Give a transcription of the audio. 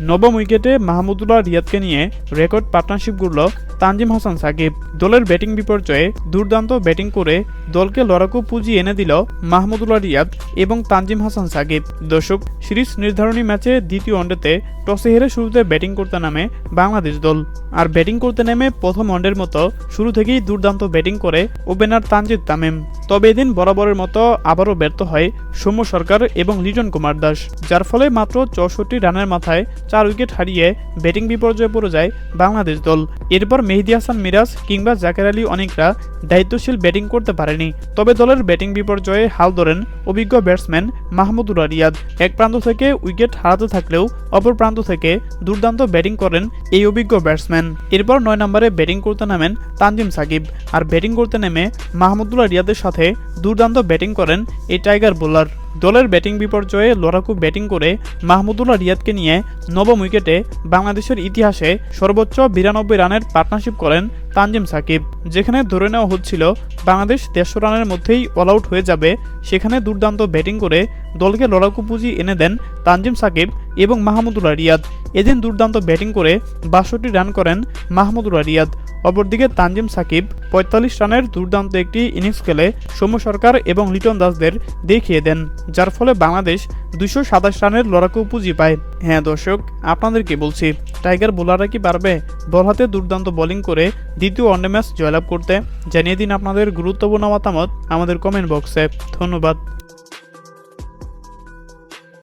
নবম উইকেটে মাহমুদুল্লাহ রিয়াদকে নিয়ে রেকর্ড পার্টনারশিপ গড়ল তানজিম হাসান সাকিব। দলের ব্যাটিং বিপর্যয়ে দুর্দান্ত ব্যাটিং করে দলকে লড়াকু পুঁজি এনে দিল মাহমুদুল্লাহ রিয়াদ এবং তানজিম হাসান সাকিব। দর্শক, সিরিজ নির্ধারণী ম্যাচে দ্বিতীয় ওয়ানডেতে টসে হেরে শুরুতে ব্যাটিং করতে নামে বাংলাদেশ দল। আর ব্যাটিং করতে নেমে প্রথম ওয়ানডের মতো শুরু থেকেই দুর্দান্ত ব্যাটিং করে ওপেনার তানজিদ তামিম। তবে এদিন বরাবরের মতো আবারও ব্যর্থ হয় সৌম্য সরকার এবং লিজন কুমার দাস, যার ফলে মাত্র চৌষট্টি রানের মাথায় চার উইকেট হারিয়ে ব্যাটিং বিপর্যয়ে পড়ে যায় বাংলাদেশ দল। এরপর মেহেদি হাসান মিরাজ কিংবা জাকের আলী অনেকরা দায়িত্বশীল ব্যাটিং করতে পারেনি। তবে দলের ব্যাটিং বিপর্যয়ে হাল ধরেন অভিজ্ঞ ব্যাটসম্যান মাহমুদুল্লাহ রিয়াদ। এক প্রান্ত থেকে উইকেট হারাতে থাকলেও অপর প্রান্ত থেকে দুর্দান্ত ব্যাটিং করেন এই অভিজ্ঞ ব্যাটসম্যান। এরপর নয় নম্বরে ব্যাটিং করতে নামেন তানজিম সাকিব। আর ব্যাটিং করতে নেমে মাহমুদুল্লাহ রিয়াদের সাথে দুর্দান্ত ব্যাটিং করেন এই টাইগার বোলার। দলের ব্যাটিং বিপর্যয়ে লড়াকু ব্যাটিং করে মাহমুদুল্লাহ রিয়াদকে নিয়ে নবম উইকেটে বাংলাদেশের ইতিহাসে সর্বোচ্চ বিরানব্বই রানের পার্টনারশিপ করেন তানজিম সাকিব। যেখানে ধরে নেওয়া হচ্ছিল, বাংলাদেশ দেড়শো রানের মধ্যেই অল আউট হয়ে যাবে, সেখানে দুর্দান্ত ব্যাটিং করে দলকে লড়াকু পুঁজি এনে দেন তানজিম সাকিব এবং মাহমুদুল্লাহ রিয়াদ। এদিন দুর্দান্ত ব্যাটিং করে বাষট্টি রান করেন মাহমুদুল্লাহ রিয়াদ। অপরদিকে তানজিম সাকিব পঁয়তাল্লিশ রানের দুর্দান্ত একটি ইনিংস খেলে সৌম্য সরকার এবং লিটন দাসদের দেখিয়ে দেন, যার ফলে বাংলাদেশ দুশো সাতাশ রানের লড়াকু পুঁজি পায়। হ্যাঁ দর্শক আপনাদেরকে বলছি? টাইগার বোলাররা কি পারবে? বল হাতে দুর্দান্ত বোলিং করে দ্বিতীয় ওয়ানডে ম্যাচ জয়লাভ করতে? জানিয়ে দিন আপনাদের গুরুত্বপূর্ণ মতামত আমাদের কমেন্ট বক্সে। ধন্যবাদ।